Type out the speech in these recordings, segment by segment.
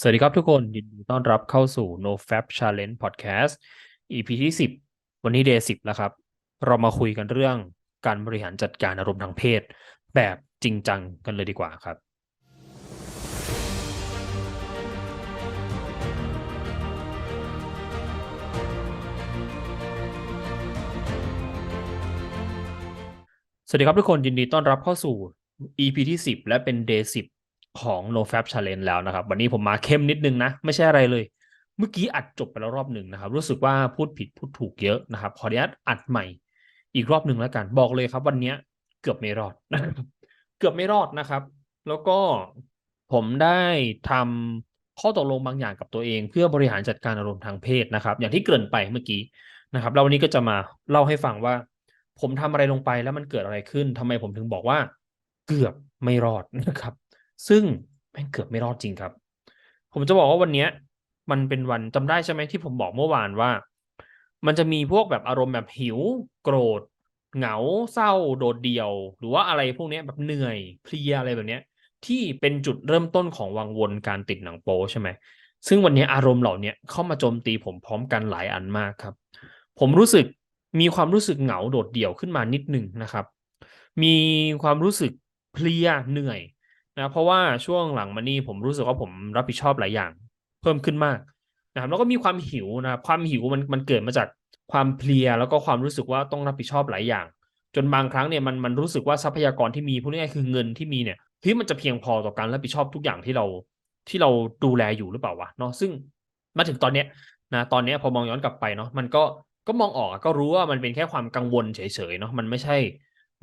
สวัสดีครับทุกคน ยินดีต้อนรับเข้าสู่ No Fab Challenge Podcast EP ที่ 10 วันนี้ Day 10 แล้วครับ เรามาคุยกันเรื่องการบริหารจัดการอารมณ์ทางเพศ แบบจริงจังกันเลยดีกว่าครับ สวัสดีครับทุกคนยินดีต้อนรับเข้าสู่ EP ที่ 10 และเป็น Day 10 ของ No Fab Challenge แล้วนะครับ วันนี้ผมมาเข้มนิดนึงนะ ไม่ใช่อะไรเลย เมื่อกี้อัดจบไปแล้วรอบหนึ่งนะครับ รู้สึกว่าพูดผิดพูดถูกเยอะนะครับ ขออนุญาตอัดใหม่อีกรอบหนึ่งแล้วกัน บอกเลยครับ วันนี้เกือบไม่รอดเกือบไม่รอดนะครับ แล้วก็ผมได้ทำข้อตกลงบางอย่างกับตัวเอง เพื่อบริหารจัดการอารมณ์ทางเพศนะครับ อย่างที่เกริ่นไปเมื่อกี้นะครับแล้ววันนี้ก็จะมาเล่าให้ฟังว่า ผมทำอะไรลงไปแล้วมันเกิดอะไรขึ้นทำไมผมถึงบอกว่า เกือบไม่รอดนะครับ ซึ่งแม่งเกือบไม่รอดจริงครับ ผมจะบอกว่าวันเนี้ย มันเป็นวันจำได้ใช่ไหมที่ผมบอกเมื่อวานว่า มันจะมีพวกแบบอารมณ์แบบหิว โกรธ เหงาเศร้าโดดเดี่ยว หรือว่าอะไรพวกนี้แบบเหนื่อยเพลียอะไรแบบเนี้ย ที่เป็นจุดเริ่มต้นของวังวนการติดหนังโป๊ใช่ไหมซึ่งวันนี้อารมณ์เหล่านี้เข้ามาโจมตีผมพร้อมกันหลายอันมากครับ ผมรู้สึกมีความรู้สึกเหงาโดดเดี่ยวขึ้นมานิดหนึ่งนะครับ มีความรู้สึกเพลียเหนื่อย นะเพราะว่าช่วงหลังมานี่ผมรู้สึกว่าผมรับผิดชอบหลายอย่าง เพิ่มขึ้นมากนะครับแล้วก็มีความหิวนะครับความหิวมันมันเกิดมาจากความเพลียแล้วก็ความรู้สึกว่าต้องรับผิดชอบหลายอย่าง จนบางครั้งเนี่ยมันมันรู้สึกว่าทรัพยากรที่มีพูดง่ายๆคือเงินที่มีเนี่ยเฮ้ยมันจะเพียงพอต่อการรับผิดชอบทุกอย่างที่เราที่เราดูแลอยู่หรือเปล่าวะเนาะซึ่งมาถึงตอนเนี้ยนะตอนเนี้ยพอมองย้อนกลับไปเนาะมันก็ก็มองออกก็รู้ว่ามันเป็นแค่ความกังวลเฉยๆเนาะมันไม่ใช่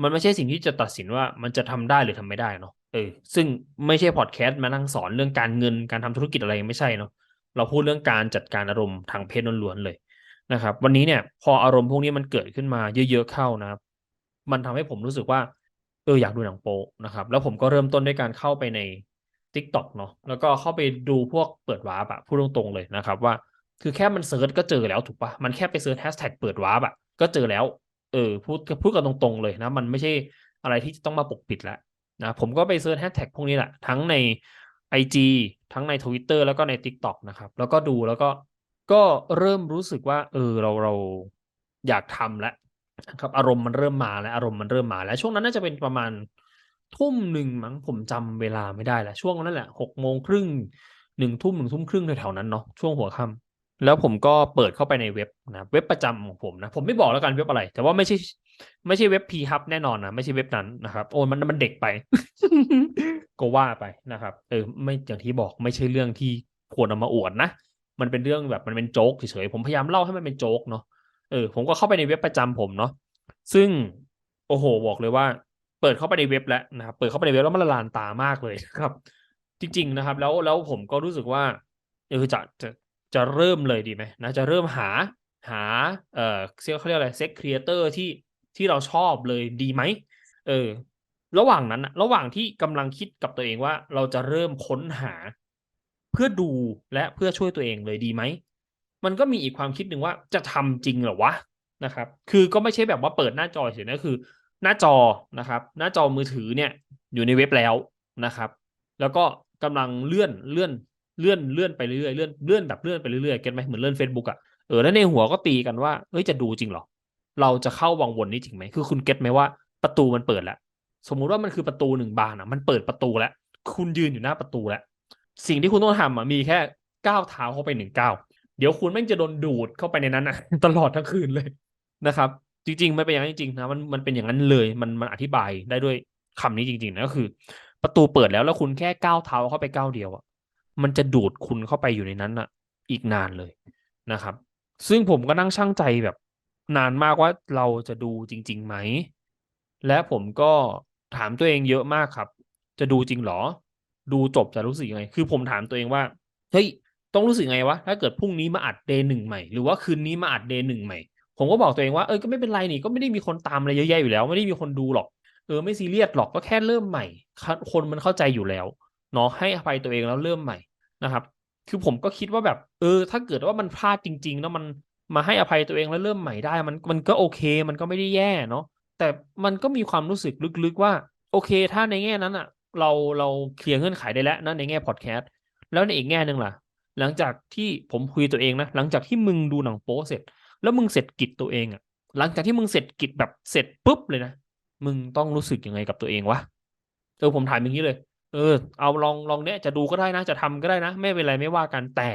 มันไม่ใช่สิ่งที่จะตัดสินว่ามันจะทำได้หรือทำไม่ได้เนาะ เออซึ่งไม่ใช่พอดแคสต์มานั่งสอนเรื่องการเงินการทำธุรกิจอะไรไม่ใช่เนาะเราพูดเรื่องการจัดการอารมณ์ทางเพศล้วนๆเลยนะครับ วันนี้เนี่ยพออารมณ์พวกนี้มันเกิดขึ้นมาเยอะๆเข้านะครับ มันทำให้ผมรู้สึกว่าเอออยากดูหนังโป๊นะครับ แล้วผมก็เริ่มต้นด้วยการเข้าไปใน Tik t o อกเนาะแล้วก็เข้าไปดูพวกเปิดวาร์ปอะพูดตรงๆเลยนะครับว่า คือแค่มันเซิร์ชก็เจอแล้วถูกปะมันแค่ไปเซิร์ชแฮชแท็กเปิดวาร์ปอะก็เจอแล้ว เออพูดพูดกันตรงๆเลยนะ มันไม่ใช่อะไรที่จะต้องมาปกปิดล้ว นะผมก็ไปเซิร์ชแฮชแท็กพวกนี้แหละ ทั้งใน IG ทั้งใน Twitter แล้วก็ใน TikTok นะครับ แล้วก็ดูแล้วก็ก็เริ่มรู้สึกว่า เออเราเราอยากทำแล้วนะครับ อารมณ์มันเริ่มมาแล้วอารมณ์มันเริ่มมาแล้วช่วงนั้นน่าจะเป็นประมาณทุ่มหนึ่งมั้งผมจำเวลาไม่ได้แล้วช่วงนั้นแหละหกโมงครึ่งหนึ่งทุ่มหนึ่งทุ่มครึ่งแถวๆนั้นเนาะช่วงหัวค่ำแล้วผมก็เปิดเข้าไปในเว็บนะเว็บประจำของผมนะ ผมไม่บอกแล้วกันเว็บอะไร แต่ว่าไม่ใช่ ไม่ใช่เว็บพีฮับแน่นอนนะไม่ใช่เว็บนั้นนะครับ โอ้มันมันเด็กไป ก็ว่าไปนะครับ เออ ไม่อย่างที่บอกไม่ใช่เรื่องที่ควรเอามาอวดนะมันเป็นเรื่องแบบมันเป็นโจ๊กเฉยๆผมพยายามเล่าให้มันเป็นโจ๊กเนาะเออผมก็เข้าไปในเว็บประจำผมเนาะซึ่งโอ้โหบอกเลยว่า เปิดเข้าไปในเว็บแล้วนะครับเปิดเข้าไปในเว็บแล้วมันละลานตามากเลยครับ จริง ๆนะครับ แล้วแล้วผมก็รู้สึกว่าเออจะจะจะเริ่มเลยดีไหมนะจะเริ่มหาหาเอ่อเขาเรียกอะไรเซ็กครีเอเตอร์ที่ ที่เราชอบเลยดีไหมเออ ระหว่างนั้นระหว่างที่กำลังคิดกับตัวเองว่าเราจะเริ่มค้นหา เพื่อดูและเพื่อช่วยตัวเองเลยดีไหมมันก็มีอีกความคิดหนึ่งว่าจะทำจริงเหรอวะนะครับ คือก็ไม่ใช่แบบว่าเปิดหน้าจอเฉยนะคือ หน้าจอนะครับ หน้าจอมือถือเนี่ย อยู่ในเว็บแล้วนะครับ แล้วก็กำลังเลื่อนเลื่อนเลื่อนเลื่อนไปเรื่อยเลื่อนเลื่อนแบบเลื่อนไปเรื่อยๆเก็ตไหมเหมือนเลื่อน Facebook อะเออแล้วในหัวก็ตีกันว่าเฮ้ยจะดูจริงเหรอ เราจะเข้าวังวนนี้จริงไหมคือคุณเก็ตไหมว่าประตูมันเปิดแล้ว สมมุติว่ามันคือประตูหนึ่งบานอะ มันเปิดประตูแล้ว คุณยืนอยู่หน้าประตูแล้ว สิ่งที่คุณต้องทำอะมีแค่ก้าวเท้าเข้าไปหนึ่งก้าวเดี๋ยวคุณแม่งจะโดนดูดเข้าไปในนั้นอะ ตลอดทั้งคืนเลยนะครับ จริงๆไม่เป็นอย่างนั้นจริงๆนะมันมันเป็นอย่างนั้นเลยมันมันอธิบายได้ด้วยคำนี้จริงๆนะก็คือ ประตูเปิดแล้วแล้วคุณแค่ก้าวเท้าเข้าไปก้าวเดียวอะมันจะดูดคุณเข้าไปอยู่ในนั้นอะ อีกนานเลยนะครับ ซึ่งผมก็นั่งช่างใจแบบ นานมากว่าเราจะดูจริงๆไหม และผมก็ถามตัวเองเยอะมากครับ จะดูจริงหรอ ดูจบจะรู้สึกยังไง คือผมถามตัวเองว่าเฮ้ยต้องรู้สึกไงวะถ้าเกิดพรุ่งนี้มาอัดเดย์หนึ่งใหม่หรือว่าคืนนี้มาอัดเดย์หนึ่งใหม่ ผมก็บอกตัวเองว่าเออก็ไม่เป็นไรนี่ก็ไม่ได้มีคนตามอะไรเยอะแยะอยู่แล้ว ไม่ได้มีคนดูหรอกเออไม่ซีเรียสหรอกก็แค่เริ่มใหม่ คนมันเข้าใจอยู่แล้วเนาะให้อภัยตัวเองแล้วเริ่มใหม่นะครับ คือผมก็คิดว่าแบบ เออ ถ้าเกิดว่ามันพลาดจริง ๆ แล้วมัน มาให้อภัยตัวเองแล้วเริ่มใหม่ได้ มันมันก็โอเค มันก็ไม่ได้แย่เนาะแต่มันก็มีความรู้สึกลึกๆว่า โอเค ถ้าในแง่นั้นอะเราเราเคลียร์เงื่อนไขได้แล้วนะในแง่พอดแคสต์แล้วในอีกแง่หนึ่งล่ะ หลังจากที่ผมคุยตัวเองนะหลังจากที่มึงดูหนังโป๊เสร็จ แล้วมึงเสร็จกิจตัวเองอะหลังจากที่มึงเสร็จกิจแบบเสร็จปุ๊บเลยนะมึงต้องรู้สึกยังไงกับตัวเองวะเออผมถามอย่างนี้เลย เออ เอาลองลองเนี้ยจะดูก็ได้นะ จะทำก็ได้นะ ไม่เป็นไรไม่ว่ากันแต่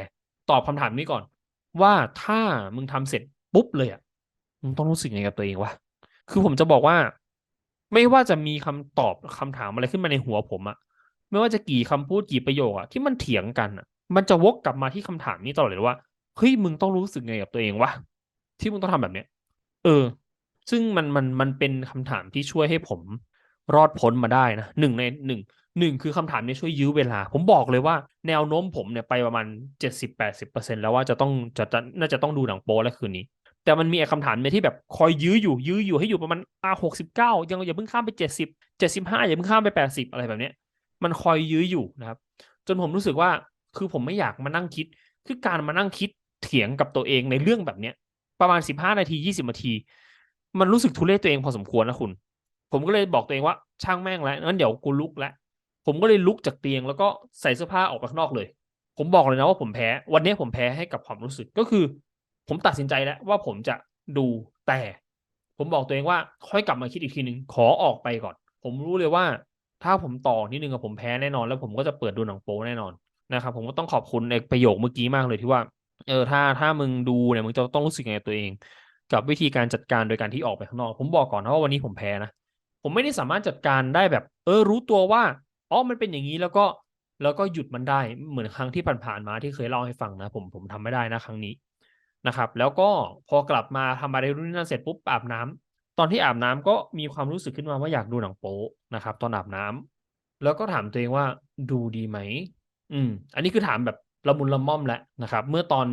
ตอบคำถามนี้ก่อน ว่าถ้ามึงทำเสร็จปุ๊บเลยอะมึงต้องรู้สึกยังไงกับตัวเองวะคือผมจะบอกว่า ไม่ว่าจะมีคำตอบคำถามอะไรขึ้นมาในหัวผมอะไม่ว่าจะกี่คำพูดกี่ประโยคอะที่มันเถียงกันอะมันจะวกกลับมาที่คำถามนี้ตลอดเลยว่าเฮ้ยมึงต้องรู้สึกไงกับตัวเองวะที่มึงต้องทำแบบเนี้ย เออ ซึ่งมันมันมันเป็นคำถามที่ช่วยให้ผมรอดพ้นมาได้นะหนึ่งในหนึ่ง หนึ่งคือคำถามนี้ช่วยยื้อเวลา ผมบอกเลยว่าแนวโน้มผมเนี่ยไปประมาณเจ็ดสิบแปดสิบเปอร์เซ็นแล้วว่าจะต้องจะจะน่าจะต้องดูหนังโป๊แล้วคืนนี้ แต่มันมีไอ้คำถามเนี่ยที่แบบคอยยื้ออยู่ยื้ออยู่ให้อยู่ประมาณอ่าหกสิบเก้ายังอย่าเพิ่งข้ามไปเจ็ดสิบเจ็ดสิบห้าอย่าเพิ่งข้ามไปแปดสิบอะไรแบบเนี้ยมันคอยยื้ออยู่นะครับ จนผมรู้สึกว่าคือผมไม่อยากมานั่งคิด คือการมานั่งคิดเถียงกับตัวเองในเรื่องแบบเนี้ยประมาณสิบห้านาทียี่สิบนาที มันรู้สึกทุเรศตัวเองพอสมควรนะคุณ ผมก็เลยบอกตัวเองว่าช่างแม่งแล้วงั้นเดี๋ยวกูลุกแล้ว ผมก็เลยลุกจากเตียงแล้วก็ใส่เสื้อผ้าออกไปข้างนอกเลย ผมบอกเลยนะว่าผมแพ้ วันนี้ผมแพ้ให้กับความรู้สึกก็คือ ผมตัดสินใจแล้วว่าผมจะดูแต่ ผมบอกตัวเองว่าค่อยกลับมาคิดอีกทีหนึ่งขอออกไปก่อน ผมรู้เลยว่า ถ้าผมต่อนิดนึงกับผมแพ้แน่นอน แล้วผมก็จะเปิดดูหนังโป๊แน่นอนนะครับผมก็ต้องขอบคุณในประโยคเมื่อกี้มากเลยที่ว่าเออถ้าถ้ามึงดูเนี่ยมึงจะต้องรู้สึกยังไงตัวเอง กับวิธีการจัดการโดยการที่ออกไปข้างนอก ผมบอกก่อนนะว่าวันนี้ผมแพ้นะผมไม่ได้สามารถจัดการได้แบบ เออรู้ตัวว่า อ๋อมันเป็นอย่างนี้แล้วก็แล้วก็หยุดมันได้เหมือนครั้งที่ผ่านๆมาที่เคยเล่าให้ฟังนะผมผมทำไม่ได้นะครั้งนี้นะครับ แล้วก็พอกลับมาทำอะไรรุ่นนั้นเสร็จปุ๊บอาบน้ำตอนที่อาบน้ำก็มีความรู้สึกขึ้นมาว่าอยากดูหนังโป๊นะครับ ตอนอาบน้ำแล้วก็ถามตัวเองว่าดูดีไหมอืม อันนี้คือถามแบบละมุนละม่อมแหละนะครับ เมื่อตอน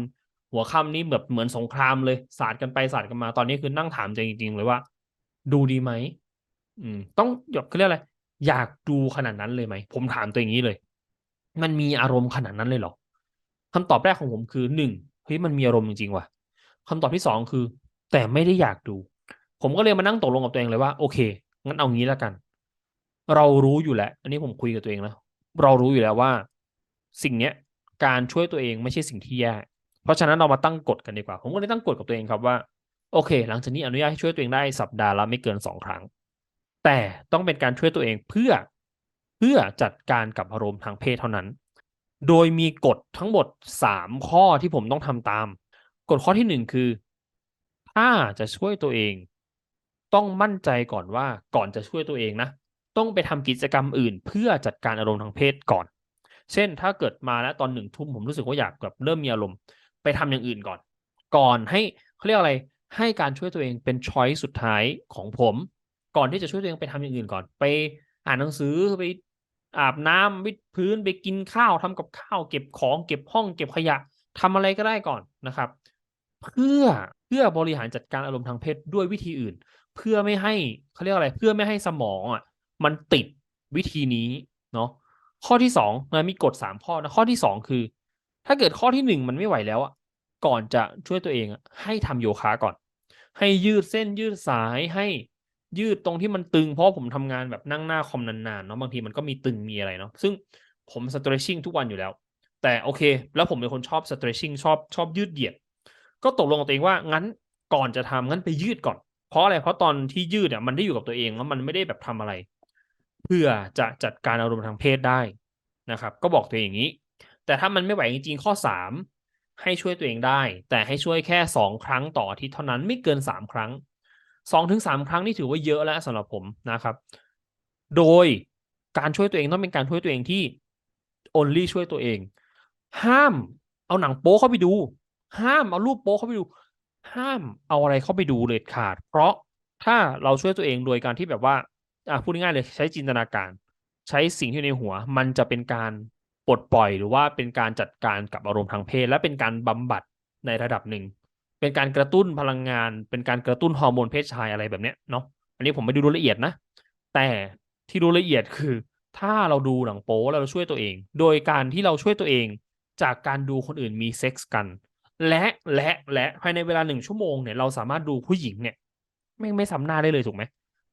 หัวค่ำนี้แบบเหมือนสงครามเลยสาดกันไปสาดกันมา ตอนนี้คือนั่งถามใจจริงๆเลยว่า ดูดีไหมอืม ต้องหยดเขาเรียกอะไร อยากดูขนาดนั้นเลยไหม ผมถามตัวอย่างนี้เลย มันมีอารมณ์ขนาดนั้นเลยเหรอคำตอบแรกของผมคือหนึ่งเฮ้ยมันมีอารมณ์จริงๆว่ะคำตอบที่สองคือ แต่ไม่ได้อยากดู ผมก็เลยมานั่งตกลงกับตัวเองเลยว่าโอเค งั้นเอางี้แล้วกัน เรารู้อยู่แล้ว อันนี้ผมคุยกับตัวเองแล้ว เรารู้อยู่แล้วว่า สิ่งเนี้ยการช่วยตัวเองไม่ใช่สิ่งที่แย่ เพราะฉะนั้นเรามาตั้งกฎกันดีกว่า ผมก็เลยตั้งกฎกับตัวเองครับว่า โอเค หลังจากนี้อนุญาตให้ช่วยตัวเองได้สัปดาห์ละไม่เกินสองครั้ง แต่ต้องเป็นการช่วยตัวเองเพื่อเพื่อจัดการกับอารมณ์ทางเพศเท่านั้น โดยมีกฎทั้งหมดสามข้อที่ผมต้องทำตาม กฎข้อที่หนึ่งคือ ถ้าจะช่วยตัวเอง ต้องมั่นใจก่อนว่าก่อนจะช่วยตัวเองนะ ต้องไปทำกิจกรรมอื่น เพื่อจัดการอารมณ์ทางเพศก่อน เช่น ถ้าเกิดมาแล้วตอนหนึ่งทุ่มผมรู้สึกว่าอยากแบบเริ่มมีอารมณ์ ไปทำอย่างอื่นก่อน ก่อนให้เขาเรียกอะไรให้การช่วยตัวเองเป็นช้อยสุดท้ายของผม ก่อนที่จะช่วยตัวเองไปทำอย่างอื่นก่อน ไปอ่านหนังสือไปอาบน้ำวิดพื้นไปกินข้าวทำกับข้าวเก็บของเก็บห้องเก็บขยะทำอะไรก็ได้ก่อนนะครับ เพื่อเพื่อบริหารจัดการอารมณ์ทางเพศด้วยวิธีอื่น เพื่อไม่ให้เขาเรียกอะไร เพื่อไม่ให้สมองอะมันติดวิธีนี้เนาะข้อที่สองนะมีกฎสามข้อนะข้อที่สองคือ ถ้าเกิดข้อที่หนึ่งมันไม่ไหวแล้วอะก่อนจะช่วยตัวเองอะให้ทำโยคะก่อน ให้ยืดเส้นยืดสายให้ ยืดตรงที่มันตึงเพราะผมทำงานแบบนั่งหน้าคอมนานๆเนาะบางทีมันก็มีตึงมีอะไรเนาะซึ่งผมสตร e ชิ่งทุกวันอยู่แล้ว แต่โอเค แล้วผมเป็นคนชอบสตร e ชิ่งชอบชอบยืดเหยียด ก็ตกลงกับตัวเองว่างั้นก่อนจะทำงั้นไปยืดก่อน เพราะอะไรเพราะตอนที่ยืดเนี่ยมันได้อยู่กับตัวเองแล้วมันไม่ได้แบบทำอะไร เพื่อจะจัดการอารมณ์ทางเพศได้นะครับ ก็บอกตัวเองอย่างนี้ แต่ถ้ามันไม่ไหวจริงๆข้อสามให้ช่วยตัวเองได้ แต่ให้ช่วยแค่สองครั้งต่ออาทิตย์เท่านั้นไม่เกินสามครั้ง สองถึงสามครั้งนี่ถือว่าเยอะแล้วสำหรับผมนะครับ โดยการช่วยตัวเองต้องเป็นการช่วยตัวเองที่ only ช่วยตัวเอง ห้ามเอาหนังโป๊เข้าไปดู ห้ามเอารูปโป๊เข้าไปดู ห้ามเอาอะไรเข้าไปดูเลยขาด เพราะถ้าเราช่วยตัวเองโดยการที่แบบว่าอะพูดง่ายๆเลยใช้จินตนาการ ใช้สิ่งที่ในหัว มันจะเป็นการปลดปล่อยหรือว่าเป็นการจัดการกับอารมณ์ทางเพศ และเป็นการบำบัดในระดับหนึ่ง เป็นการกระตุ้นพลังงาน เป็นการกระตุ้นฮอร์โมนเพศชายอะไรแบบเนี้ยเนาะอันนี้ผมไม่ดูรายละเอียดนะ แต่ที่ดูละเอียดคือ ถ้าเราดูหนังโป๊แล้วเราช่วยตัวเอง โดยการที่เราช่วยตัวเองจากการดูคนอื่นมีเซ็กส์กัน และและและภายในเวลาหนึ่งชั่วโมงเนี่ยเราสามารถดูผู้หญิงเนี่ยไม่ไม่ซ้ำหน้าได้เลยถูกไหม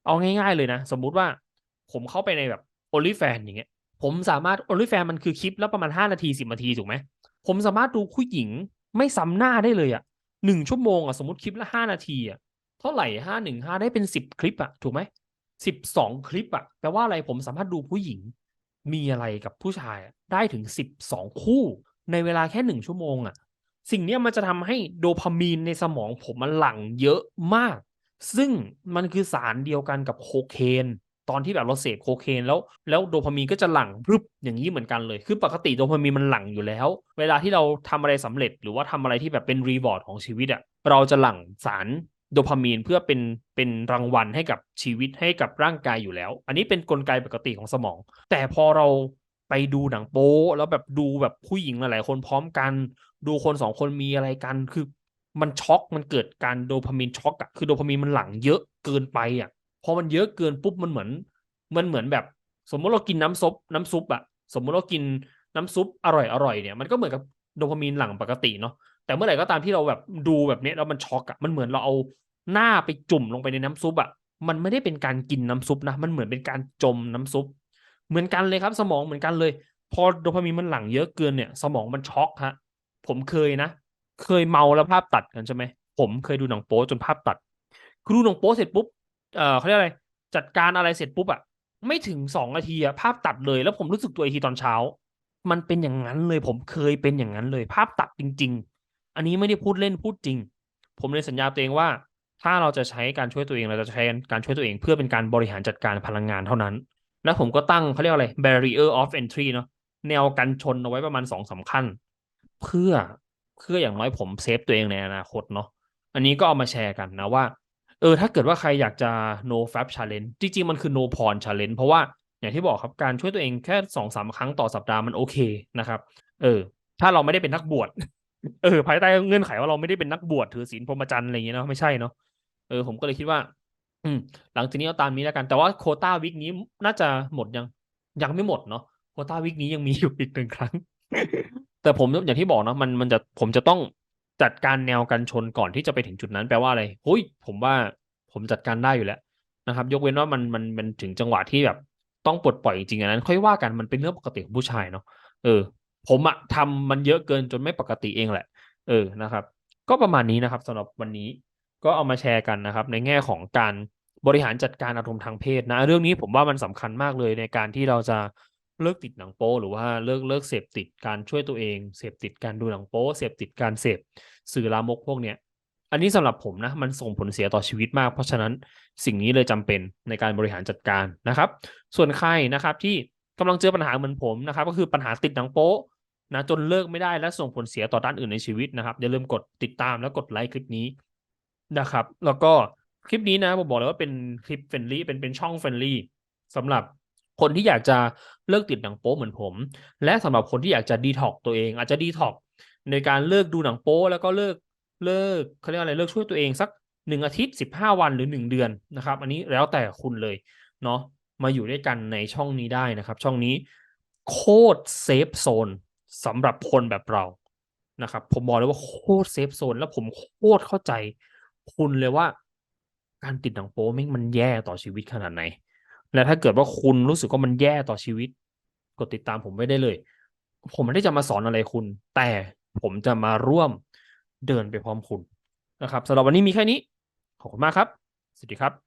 เอาง่าย ๆเลยนะ สมมุติว่าผมเข้าไปในแบบ OnlyFans อย่างเงี้ย ผมสามารถ OnlyFans มันคือคลิปแล้วประมาณห้านาทีสิบนาทีถูกไหมผมสามารถดูผู้หญิงไม่ซ้ำหน้าได้เลยอะ หนึ่งชั่วโมงอะสมมติคลิปละห้านาทีอะเท่าไหร่ห้าหนึ่งห้าได้เป็นสิบคลิปอะถูกไหมสิบสองคลิปอะแปลว่าอะไรผมสามารถดูผู้หญิง มีอะไรกับผู้ชายได้ถึงสิบสองคู่ ในเวลาแค่หนึ่งชั่วโมงอะสิ่งนี้มันจะทำให้โดพามีนในสมองผมมันหลั่งเยอะมาก ซึ่งมันคือสารเดียวกันกับโคเคน ตอนที่แบบเราเสพโคเคนแล้ว แล้วโดพามีนก็จะหลั่งพรึบอย่างนี้เหมือนกันเลย คือปกติโดพามีนมันหลั่งอยู่แล้ว เวลาที่เราทำอะไรสำเร็จหรือว่าทำอะไรที่แบบเป็นรีวอร์ดของชีวิตอะเราจะหลั่งสารโดพามีนเพื่อเป็นเป็นรางวัลให้กับชีวิตให้กับร่างกายอยู่แล้ว อันนี้เป็นนกลไกปกติของสมอง แต่พอเราไปดูหนังโป๊แล้วแบบดูแบบผู้หญิงหลายๆคนพร้อมกัน ดูคนสองคนมีอะไรกันคือมันช็อกมันเกิดการโดพามีนช็อกอะคือโดพามีนมันหลั่งเยอะเกินไปอะ พอมันเยอะเกินปุ๊บมันเหมือน มันเหมือนแบบ สมมติเรากินน้ำซุปน้ำซุปอะสมมติเรากินน้ำซุปอร่อยอร่อยเนี่ยมันก็เหมือนกับโดพามีนหลั่งปกติเนาะแต่เมื่อไหร่ก็ตามที่เราแบบดูแบบเนี้ยแล้วมันช็อกอะมันเหมือนเราเอาหน้าไปจุ่มลงไปในน้ำซุปอะมันไม่ได้เป็นการกินน้ำซุปนะมันเหมือนเป็นการจมน้ำซุป เหมือนกันเลยครับ สมองเหมือนกันเลย พอโดพามีนมันหลั่งเยอะเกินเนี่ย สมองมันช็อกฮะผมเคยนะ เคยเมาแล้วภาพตัดกันใช่ไหมผมเคยดูหนังโป๊จนภาพตัดคือดูหนังโป๊เสร็จปุ๊บ เอ่อเขาเรียกอะไร จัดการอะไรเสร็จปุ๊บอะไม่ถึงสองนาทีอะภาพตัดเลย แล้วผมรู้สึกตัวอีกทีตอนเช้า มันเป็นอย่างนั้นเลย ผมเคยเป็นอย่างนั้นเลย ภาพตัดจริง ๆ อันนี้ไม่ได้พูดเล่นพูดจริง ผมเลยสัญญาตัวเองว่า ถ้าเราจะใช้การช่วยตัวเองเราจะใช้การช่วยตัวเอง เพื่อเป็นการบริหารจัดการพลังงานเท่านั้น แล้วผมก็ตั้งเขาเรียกอะไร barrier of entry เนาะแนวกันชนเอาไว้ประมาณสองสาขั้น เพื่อเพื่ออย่างน้อยผมเซฟตัวเองในอนาคตเนาะอันนี้ก็เอามาแชร์กันนะว่า เออถ้าเกิดว่าใครอยากจะ no fab challenge จริง ๆ มันคือ no porn challenge เพราะว่าอย่างที่บอกครับการช่วยตัวเองแค่สองสามครั้งต่อสัปดาห์มันโอเคนะครับ เออ ถ้าเราไม่ได้เป็นนักบวชเออภายใต้เงื่อนไขว่าเราไม่ได้เป็นนักบวชถือศีลพรหมจรรย์อะไรอย่างเงี้ยเนาะไม่ใช่เนาะเออผมก็เลยคิดว่า อืม หลังจากนี้เอาตามนี้แล้วกัน แต่ว่าโคต้าวิกนี้น่าจะหมดยังยังไม่หมดเนาะโคต้าวิกนี้ยังมีอยู่อีกหนึ่งครั้ง แต่ผมอย่างที่บอกเนาะมันมันจะผมจะต้อง จัดการแนวกันชนก่อนที่จะไปถึงจุดนั้นแปลว่าอะไรเฮ้ยผมว่าผมจัดการได้อยู่แล้วนะครับ ยกเว้นว่ามันมันมันถึงจังหวะที่แบบต้องปลดปล่อยจริงๆอันนั้น ค่อยว่ากันมันเป็นเรื่องปกติของผู้ชายเนาะเออ ผมอะทำมันเยอะเกินจนไม่ปกติเองแหละ เออนะครับ ก็ประมาณนี้นะครับสำหรับวันนี้ก็เอามาแชร์กันนะครับ ในแง่ของการบริหารจัดการอารมณ์ทางเพศนะ เรื่องนี้ผมว่ามันสำคัญมากเลยในการที่เราจะ เลิกติดหนังโป๊หรือว่าเลิกเลิกเสพติดการช่วยตัวเอง เสพติดการดูหนังโป๊เสพติดการเสพสื่อลามกพวกเนี้ยอันนี้สำหรับผมนะมันส่งผลเสียต่อชีวิตมาก เพราะฉะนั้นสิ่งนี้เลยจำเป็นในการบริหารจัดการนะครับ ส่วนใครนะครับที่กำลังเจอปัญหาเหมือนผมนะครับ ก็คือปัญหาติดหนังโป๊นะจนเลิกไม่ได้และส่งผลเสียต่อด้านอื่นในชีวิตนะครับอย่าลืมกดติดตามและกดไลค์คลิปนี้นะครับ แล้วก็คลิปนี้นะผมบอกเลยว่าเป็นคลิปเฟรนลี่เป็นเป็นช่องเฟรนลี่สำหรับ คนที่อยากจะเลิกติดหนังโป๊เหมือนผม และสำหรับคนที่อยากจะดีท็อกตัวเอง อาจจะดีท็อกในการเลิกดูหนังโป๊แล้วก็เลิกเลิกเขาเรียกอะไรเลิกช่วยตัวเองสักหนึ่งอาทิตย์สิบห้าวันหรือหนึ่งเดือนนะครับ อันนี้แล้วแต่คุณเลยเนาะมาอยู่ด้วยกันในช่องนี้ได้นะครับ ช่องนี้โคตรเซฟโซนสำหรับคนแบบเรานะครับ ผมบอกเลยว่าโคตรเซฟโซนแล้วผมโคตรเข้าใจ คุณเลยว่า การติดหนังโป๊แม่งมันแย่ต่อชีวิตขนาดไหน และถ้าเกิดว่าคุณรู้สึกว่ามันแย่ต่อชีวิต กดติดตามผมไม่ได้เลย ผมไม่ได้จะมาสอนอะไรคุณ แต่ผมจะมาร่วมเดินไปพร้อมคุณนะครับสำหรับวันนี้มีแค่นี้ ขอบคุณมากครับ สวัสดีครับ